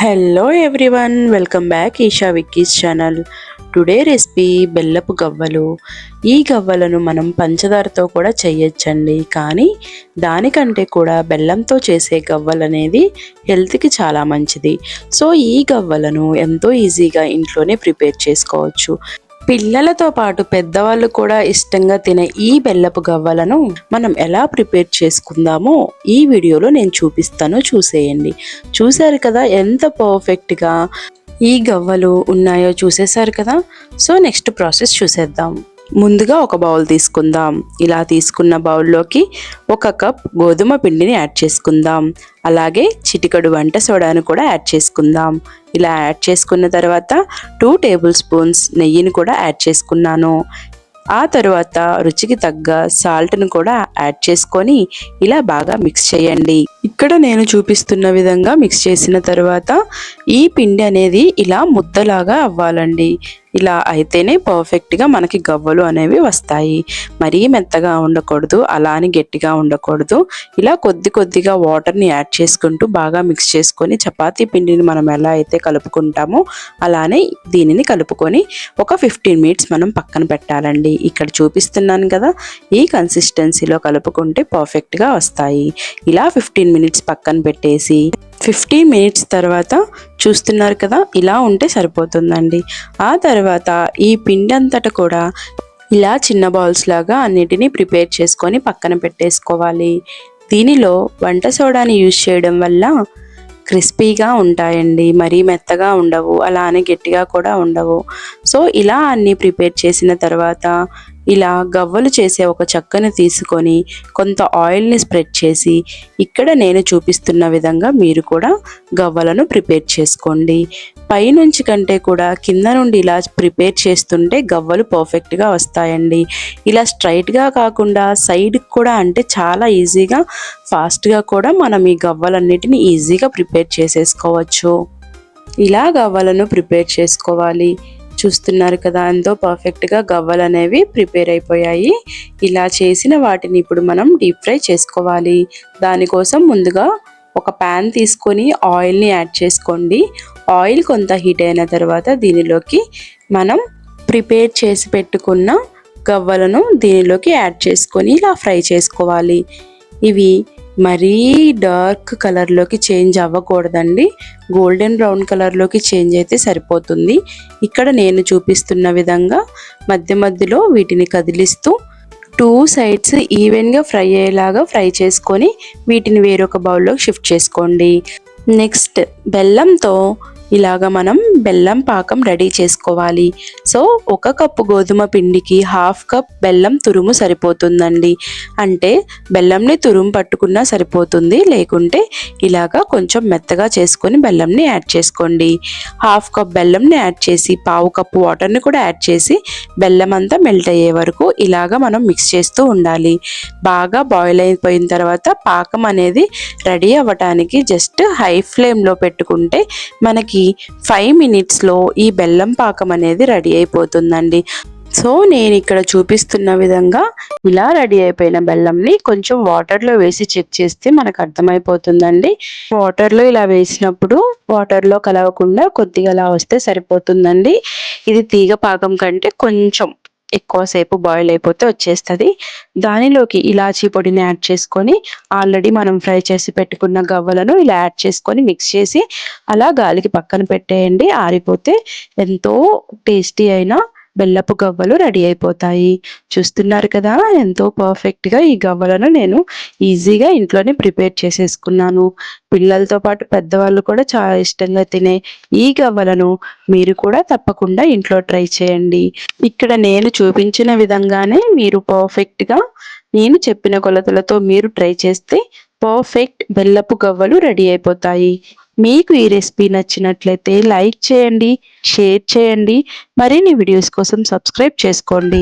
Hello everyone welcome back Eesha Vicky's channel today recipe బెల్లపు గవ్వలు. ఈ గవ్వలను మనం పంచదారతో కూడా చేయొచ్చండి. కానీ దానికంటే కూడా బెల్లంతో చేసే గవ్వలు అనేది హెల్త్కి చాలా మంచిది. సో ఈ గవ్వలను ఎంతో ఈజీగా ఇంట్లోనే ప్రిపేర్ చేసుకోవచ్చు. పిల్లలతో పాటు పెద్దవాళ్ళు కూడా ఇష్టంగా తినే ఈ బెల్లపు గవ్వలను మనం ఎలా ప్రిపేర్ చేసుకుందామో ఈ వీడియోలో నేను చూపిస్తాను. చూసేయండి. చూసారు కదా ఎంత పర్ఫెక్ట్గా ఈ గవ్వలు ఉన్నాయో చూసేశారు కదా? సో నెక్స్ట్ ప్రాసెస్ చూసేద్దాం. ముందుగా ఒక బౌల్ తీసుకుందాం. ఇలా తీసుకున్న బౌల్లోకి ఒక కప్ గోధుమ పిండిని యాడ్ చేసుకుందాం. అలాగే చిటికడు వంట సోడాను కూడా యాడ్ చేసుకుందాం. ఇలా యాడ్ చేసుకున్న తర్వాత టూ టేబుల్ స్పూన్స్ నెయ్యిని కూడా యాడ్ చేసుకున్నాను. ఆ తరువాత రుచికి తగ్గ సాల్ట్ను కూడా యాడ్ చేసుకొని ఇలా బాగా మిక్స్ చేయండి. ఇక్కడ నేను చూపిస్తున్న విధంగా మిక్స్ చేసిన తర్వాత ఈ పిండి అనేది ఇలా ముద్దలాగా అవ్వాలండి. ఇలా అయితేనే పర్ఫెక్ట్గా మనకి గవ్వలు అనేవి వస్తాయి. మరీ మెత్తగా ఉండకూడదు అలా అని గట్టిగా ఉండకూడదు. ఇలా కొద్ది కొద్దిగా వాటర్ని యాడ్ చేసుకుంటూ బాగా మిక్స్ చేసుకొని చపాతీ పిండిని మనం ఎలా అయితే కలుపుకుంటామో అలానే దీనిని కలుపుకొని ఒక ఫిఫ్టీన్ మినిట్స్ మనం పక్కన పెట్టాలండి. ఇక్కడ చూపిస్తున్నాను కదా ఈ కన్సిస్టెన్సీలో కలుపుకుంటే పర్ఫెక్ట్గా వస్తాయి. ఇలా ఫిఫ్టీన్ మినిట్స్ పక్కన పెట్టేసి ఫిఫ్టీ మినిట్స్ తర్వాత చూస్తున్నారు కదా ఇలా ఉంటే సరిపోతుందండి. ఆ తర్వాత ఈ పిండి అంతటా కూడా ఇలా చిన్న బౌల్స్ లాగా అన్నిటినీ ప్రిపేర్ చేసుకొని పక్కన పెట్టేసుకోవాలి. దీనిలో వంట సోడాని యూజ్ చేయడం వల్ల క్రిస్పీగా ఉంటాయండి. మరీ మెత్తగా ఉండవు. అలానే గట్టిగా కూడా ఉండవు. సో ఇలా అన్నీ ప్రిపేర్ చేసిన తర్వాత ఇలా గవ్వలు చేసే ఒక చెక్కను తీసుకొని కొంత ఆయిల్ని స్ప్రెడ్ చేసి ఇక్కడ నేను చూపిస్తున్న విధంగా మీరు కూడా గవ్వలను ప్రిపేర్ చేసుకోండి. పైనుంచి కంటే కూడా కింద నుండి ఇలా ప్రిపేర్ చేస్తుంటే గవ్వలు పర్ఫెక్ట్గా వస్తాయండి. ఇలా స్ట్రైట్గా కాకుండా సైడ్కి కూడా అంటే చాలా ఈజీగా ఫాస్ట్గా కూడా మనం ఈ గవ్వలన్నిటిని ఈజీగా ప్రిపేర్ చేసేసుకోవచ్చు. ఇలా గవ్వలను ప్రిపేర్ చేసుకోవాలి. చూస్తున్నారు కదా ఎంతో పర్ఫెక్ట్గా గవ్వలు అనేవి ప్రిపేర్ అయిపోయాయి. ఇలా చేసిన వాటిని ఇప్పుడు మనం డీప్ ఫ్రై చేసుకోవాలి. దానికోసం ముందుగా ఒక ప్యాన్ తీసుకొని ఆయిల్ని యాడ్ చేసుకోండి. ఆయిల్ కొంత హీట్ అయిన తర్వాత దీనిలోకి మనం ప్రిపేర్ చేసి పెట్టుకున్న గవ్వలను దీనిలోకి యాడ్ చేసుకొని ఇలా ఫ్రై చేసుకోవాలి. ఇవి మరీ డార్క్ కలర్లోకి చేంజ్ అవ్వకూడదండి. గోల్డెన్ బ్రౌన్ కలర్లోకి చేంజ్ అయితే సరిపోతుంది. ఇక్కడ నేను చూపిస్తున్న విధంగా మధ్య మధ్యలో వీటిని కదిలిస్తూ టూ సైడ్స్ ఈవెన్గా ఫ్రై అయ్యేలాగా ఫ్రై చేసుకొని వీటిని వేరొక బౌల్లోకి షిఫ్ట్ చేసుకోండి. నెక్స్ట్ బెల్లంతో ఇలాగ మనం బెల్లం పాకం రెడీ చేసుకోవాలి. సో ఒక కప్పు గోధుమ పిండికి హాఫ్ కప్ బెల్లం తురుము సరిపోతుందండి. అంటే బెల్లంని తురుము పట్టుకున్నా సరిపోతుంది. లేకుంటే ఇలాగా కొంచెం మెత్తగా చేసుకొని బెల్లంని యాడ్ చేసుకోండి. హాఫ్ కప్ బెల్లంని యాడ్ చేసి పావు కప్పు వాటర్ని కూడా యాడ్ చేసి బెల్లం అంతా మెల్ట్ అయ్యే వరకు ఇలాగా మనం మిక్స్ చేస్తూ ఉండాలి. బాగా బాయిల్ అయిపోయిన తర్వాత పాకం అనేది రెడీ అవ్వటానికి జస్ట్ హై ఫ్లేమ్లో పెట్టుకుంటే మనకి మనకి ఫైవ్ మినిట్స్లో ఈ బెల్లం పాకం అనేది రెడీ అయిపోతుందండి. సో నేను ఇక్కడ చూపిస్తున్న విధంగా ఇలా రెడీ అయిపోయిన బెల్లంని కొంచెం వాటర్లో వేసి చెక్ చేస్తే మనకు అర్థమైపోతుందండి. వాటర్లో ఇలా వేసినప్పుడు వాటర్లో కలవకుండా కొద్దిగా అలా వస్తే సరిపోతుందండి. ఇది తీగ పాకం కంటే కొంచెం ఎక్కువసేపు బాయిల్ అయిపోతే వచ్చేస్తుంది. దానిలోకి ఇలాచీ పొడిని యాడ్ చేసుకొని ఆల్రెడీ మనం ఫ్రై చేసి పెట్టుకున్న గవ్వలను ఇలా యాడ్ చేసుకొని మిక్స్ చేసి అలా గాలికి పక్కన పెట్టేయండి. ఆరిపోతే ఎంతో టేస్టీ అయిన బెల్లపు గవ్వలు రెడీ అయిపోతాయి. చూస్తున్నారు కదా ఎంతో పర్ఫెక్ట్గా ఈ గవ్వలను నేను ఈజీగా ఇంట్లోనే ప్రిపేర్ చేసేసుకున్నాను. పిల్లలతో పాటు పెద్దవాళ్ళు కూడా చాలా ఇష్టంగా తినే ఈ గవ్వలను మీరు కూడా తప్పకుండా ఇంట్లో ట్రై చేయండి. ఇక్కడ నేను చూపించిన విధంగానే మీరు పర్ఫెక్ట్గా నేను చెప్పిన కొలతలతో మీరు ట్రై చేస్తే పర్ఫెక్ట్ బెల్లపు గవ్వలు రెడీ అయిపోతాయి. మీకు ఈ రెసిపీ నచ్చినట్లయితే లైక్ చేయండి షేర్ చేయండి. మరిన్ని వీడియోస్ కోసం సబ్స్క్రైబ్ చేసుకోండి.